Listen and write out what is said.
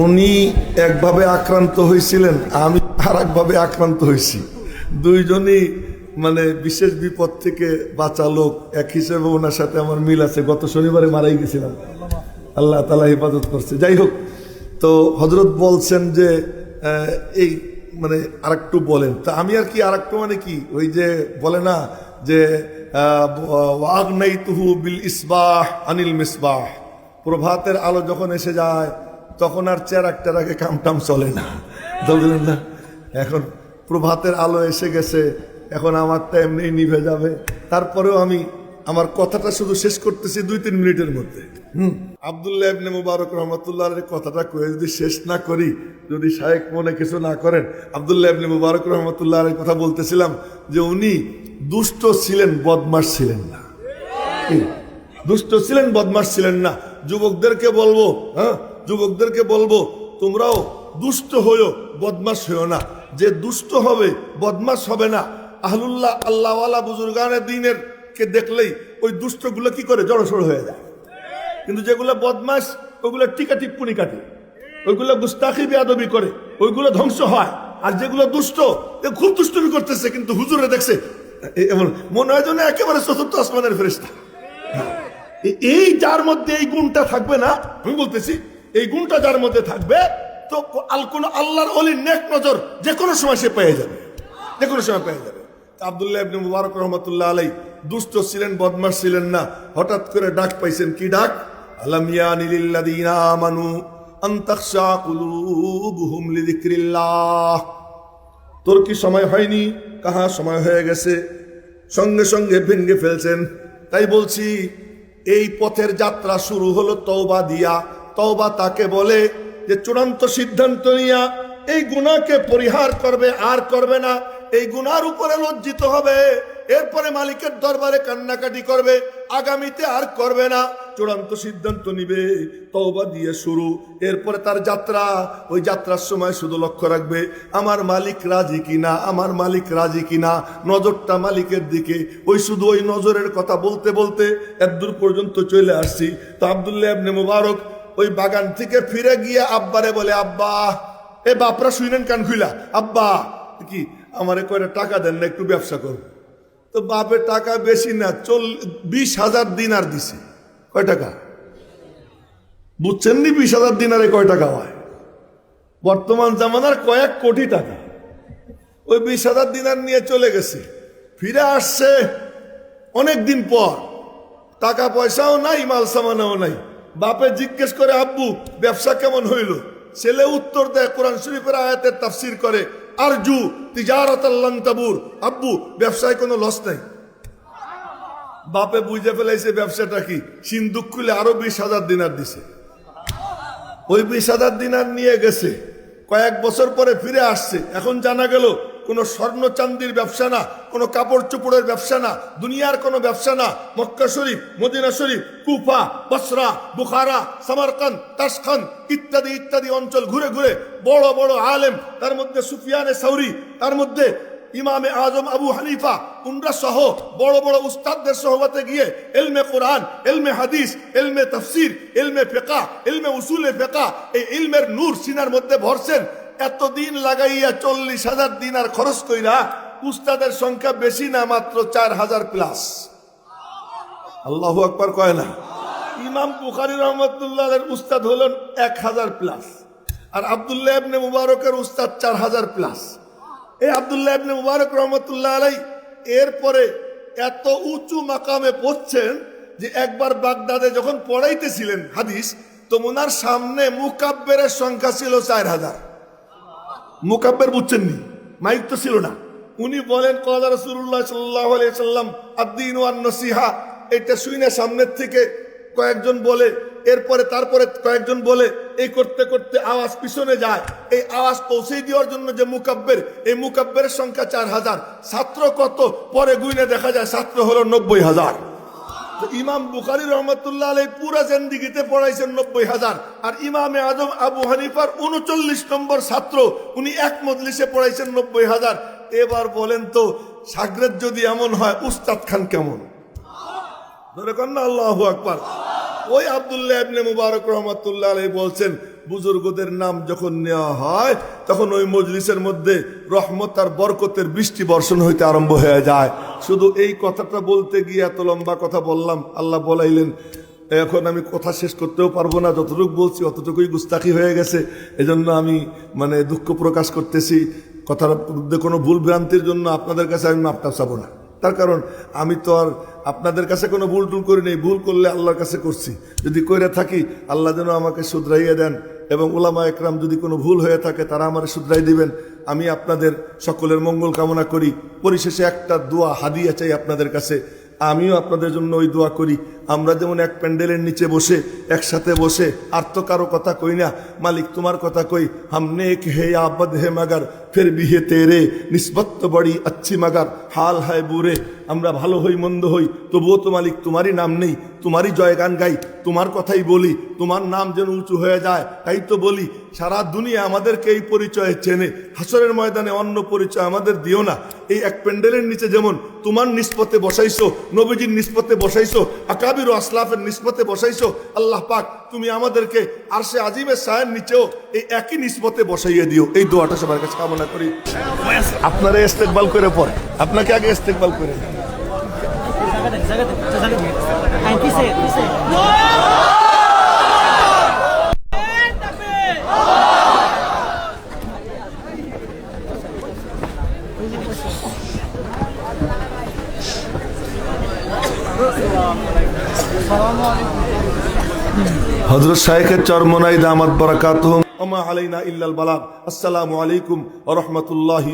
উনি একভাবে আক্রান্ত হয়েছিলেন আমি আর একভাবে আক্রান্ত হয়েছি দুইজনই মানে বিশেষ বিপদ থেকে বাঁচা লোক, এক হিসেবে ওনার সাথে আমার মিল আছে। গত শনিবারে মারাই গেছিলাম। আল্লাহ তালা হেফাজত করছে। যাই হোক, তো হজরত বলছেন যে এই মানে আরেকটু বলেন। তা আমি আর কি আরেকটু মানে কি? ওই যে বলে না যে ওয়াগ নাই তুহু বিল ইসবাহ আনিল মিসবাহ। প্রভাতের আলো যখন এসে যায় তখন আর চেরাক টেরাকে কামটাম চলে না। বুঝলেন না। এখন প্রভাতের আলো এসে গেছে, এখন আমারটা এমনি নিভে যাবে। তারপরেও আমি আমার কথাটা শুধু শেষ করতেছি দুই তিন মিনিটের মধ্যে। হুম। আবদুল্লাহ ইবনে মুবারক রহমতুল্লাহ কথাটা কয়ে যদি শেষ না করি, যদি শায়েক মনে কিছু না করেন, আবদুল্লাহ ইবনে মুবারক রহমতুল্লাহ কথা বলতেছিলাম যে উনি দুষ্ট ছিলেন বদমাস ছিলেন না। দুষ্ট ছিলেন বদমাস ছিলেন না। যুবকদেরকে বলব হ্যাঁ যুবকদেরকে বলব, তোমরাও দুষ্ট হইও বদমাস হইও না। যে দুষ্ট হবে বদমাস হবে না। আহলুল্লাহ আল্লাহওয়ালা বুজুর্গানের দিনের কে দেখলেই ওই দুষ্টগুলো কি করে? জড়সড় হয়ে যায়। কিন্তু যেগুলো বদমাস ওগুলো টিকা টিপ্পুনি কাটে। ওইগুলো গুস্তাখি বেয়াদবি করে। ওইগুলো ধ্বংস হয়। আর যেগুলো দুষ্ট খুব দুষ্টমি করতেছে, কিন্তু হুজুরে দেখছে এমন, মনে হয় যেন একেবারে চতুর্থ আসমানের ফেরেস্তা এ- এই যার মধ্যে এই গুণটা থাকবে না, আমি বলতেছি এই গুণটা যার মধ্যে থাকবে, তো আল আল্লাহর অলির নেক নজর যে কোনো সময় সে পেয়ে যাবে। যে কোনো সময় পেয়ে যাবে। আবদুল্লাহ ইবনে মুবারক রহমতুল্লাহ আলাই দুষ্ট ছিলেন বদমাস ছিলেন না, হঠাৎ করে ডাক পাইছেন, কি ডাক? আলাম ইয়ানি লিল্লাযীনা আমানু আন তাখশা কুলুবুহুম লিযিকরিল্লাহ। তোর কি সময় হয়নি? কাহা সময় হয়ে গেছে? সঙ্গে সঙ্গে ভেঙ্গে ফেলছেন। তাই বলছি, এই পথের যাত্রা শুরু হলো তওবা দিয়া। তওবা তাকে বলে যে, চূড়ান্ত সিদ্ধান্ত নিয়া এই গুণাকে পরিহার করবে, আর করবে না। এই গুনার উপরে লজ্জিত হবে। এরপরে মালিকের দরবারে কান্নাকাটি করবে। আগামীতে আর করবে না। চূড়ান্ত সিদ্ধান্ত নিবে। তওবা দিয়ে শুরু। এরপরে তার যাত্রা। ওই যাত্রার সময় শুধু লক্ষ্য রাখবে, আমার মালিক রাজি কিনা, আমার মালিক রাজি কিনা, নজরটা মালিকের দিকে। ওই শুধু ওই নজরের কথা বলতে বলতে এতদূর পর্যন্ত চলে আসছি। তো আবদুল্লাহ ইবনে মুবারক ওই বাগান থেকে ফিরে গিয়ে আব্বারে বলে, আব্বা, এ বাপরা শুনেন কান খুইলা। আব্বা, কি, আমারে কয়টা টাকা দেন না, একটু ব্যবসা করব তো বাপের টাকা বেশি না, চল, বিশ হাজার দিনার দিছে। কয় টাকা? বুঝছেন নি বিশ হাজার দিনারে কয় টাকা হয়? বর্তমান জামানার কয়েক কোটি টাকা। ওই বিশ হাজার দিনার নিয়ে চলে গেছে। ফিরে আসছে অনেক দিন পর। টাকা পয়সাও নাই, মাল সামানাও নাই। বাপে জিজ্ঞেস করে, আব্বু, ব্যবসা কেমন হইল? ছেলে উত্তর দেয়, কোরআন শরীফের আয়াতের তাফসির করে, আরজু তিজারত তাবুর আব্বু, ব্যবসায় কোনো লস নাই। বাপে বুঝে ফেলাইছে, ব্যবসাটা কি? সিন্দুক খুলে আরও বিশ হাজার দিনার দিছে। ওই বিশ হাজার দিনার নিয়ে গেছে। কয়েক বছর পরে ফিরে আসছে। এখন জানা গেল কোনো স্বর্ণ চান্দির ব্যবসা না, কোনো কাপড় চোপড়ের ব্যবসা না, দুনিয়ার কোনো ব্যবসা না। মক্কা শরীফ, মদিনা শরীফ, Kufa, Basra, Bukhara Samarkand Tashkent ইত্যাদি ইত্যাদি অঞ্চল ঘুরে ঘুরে বড় বড় আলেম, তার মধ্যে সুফিয়ানে সাউরি, তার মধ্যে ইমামে আজম আবু হানিফা উনরা সহ বড় বড় উস্তাদদের সহবতে গিয়ে এলমে কোরআন, এলমে হাদিস, এলমে তফসির, এলমে ফেকা এলমে উসুলে ফেকা এই ইলমের নূর সিনার মধ্যে ভরছেন। এতদিন লাগাইয়া চল্লিশ হাজার দিন আর খরচ কইরা উস্তাদের সংখ্যা বেশি না, মাত্র চার হাজার প্লাস আল্লাহ আকবার কয় না? ইমাম বুখারি রহমতুল্লাহ উস্তাদ হলেন এক হাজার প্লাস আর আবদুল্লাহ ইবনে মুবারকের উস্তাদ চার হাজার প্লাস এই আবদুল্লাহ ইবনে মুবারক রহমতুল্লাহ আলাই এরপরে এত উঁচু মাকামে পড়ছেন যে একবার বাগদাদে যখন পড়াইতেছিলেন হাদিস তো ওনার সামনে মুকাব্বেরের সংখ্যা ছিল চার হাজার। মুকাব্বের বুঝছেন নি মাইক তো ছিল না। উনি বলেন কদা রসুল্লাহ সাল্লাহ সাল্লাম আদ্দিন ওয়ান নসিহা। এটা শুনে সামনের থেকে। কয়েকজন বলে, এরপরে তারপরে কয়েকজন বলে, এই করতে করতে আওয়াজ পিছনে যায়। এই আওয়াজ পৌঁছে দেওয়ার জন্য যে মুকাব্বের, এই মুকাব্বের সংখ্যা চার হাজার। ছাত্র কত? পরে গুইনে দেখা যায়, ছাত্র হলো নব্বই হাজার। ইমাম বুখারি রহমতুল্লাহ আলাই পুরা জেন্দিগিতে পড়াইছেন নব্বই হাজার। আর ইমামে আজম আবু হানিফার উনচল্লিশ নম্বর ছাত্র, উনি এক মজলিসে পড়াইছেন নব্বই হাজার। এবার বলেন তো সাগরের যদি এমন হয়, উস্তাদ খান কেমন? ধরে কন না, আল্লাহ আকবার। ওই আবদুল্লাহ ইবনে মুবারক রহমতুল্লাহ আলাই বলছেন, বুজুর্গদের নাম যখন নেওয়া হয়, তখন ওই মজলিসের মধ্যে রহমত আর বরকতের বৃষ্টি বর্ষণ হইতে আরম্ভ হয়ে যায়। শুধু এই কথাটা বলতে গিয়ে এত লম্বা কথা বললাম, আল্লাহ বলাইলেন এখন আমি কথা শেষ করতেও পারব না, যতটুকু বলছি অতটুকুই গুস্তাখি হয়ে গেছে। এজন্য আমি মানে দুঃখ প্রকাশ করতেছি। কথার মধ্যে কোনো ভুল ভ্রান্তির জন্য আপনাদের কাছে আমি মাপটা চাবো না। তার কারণ, আমি তো আর আপনাদের কাছে কোনো ভুল টুল করি নেই ভুল করলে আল্লাহর কাছে করছি। যদি কইরা থাকি, আল্লাহ যেন আমাকে শুধরাইয়া দেন। এবং ওলামা একরাম যদি কোনো ভুল হয়ে থাকে, তারা আমার শুধরাই দিবেন। আমি আপনাদের সকলের মঙ্গল কামনা করি। পরিশেষে একটা দোয়া, হাদিয়া চাই আপনাদের কাছে। আমিও আপনাদের জন্য ওই দোয়া করি। আমরা যেমন এক প্যান্ডেলের নিচে বসে, একসাথে বসে, আর তো কারও কথা কই না, মালিক তোমার কথা কই, হামনে এক হে আবদ হে মাগার, ফের বিহে তেরে রে নিষ্পত্ত বড়ি আচ্ছি মাগার, হাল হায় বুড়ে আমরা ভালো হই, মন্দ হই, তবুও তো মালিক তোমারই নাম নেই, তোমারই জয়গান গাই, তোমার কথাই বলি, তোমার নাম যেন উঁচু হয়ে যায়, তাই তো বলি, সারা দুনিয়া আমাদেরকে এই পরিচয়ে চেনে, হাসরের ময়দানে অন্য পরিচয় আমাদের দিও না। এই এক প্যান্ডেলের নিচে যেমন তোমার নিষ্পতে বসাইছো, নবীজির নিষ্পতে বসাইছো, আকাবির ও আসলাফের নিষ্পতে বসাইছো। আল্লাহ পাক, তুমি আমাদেরকে আর সে আজিমের সায়ের নিচেও এই একই নিষ্পতে বসাইয়ে দিও। এই দোয়াটা সবার কাছে কামনা করি। আপনারা ইস্তেকবাল করে পরে আপনাকে আগে ইস্তেকবাল করে। হজরত শাহেখের চরমনাই দামাত বরাকাত ওমা আলাইনা ইল্লাল বালাগ। আসসালামু আলাইকুম ওয়া রাহমাতুল্লাহি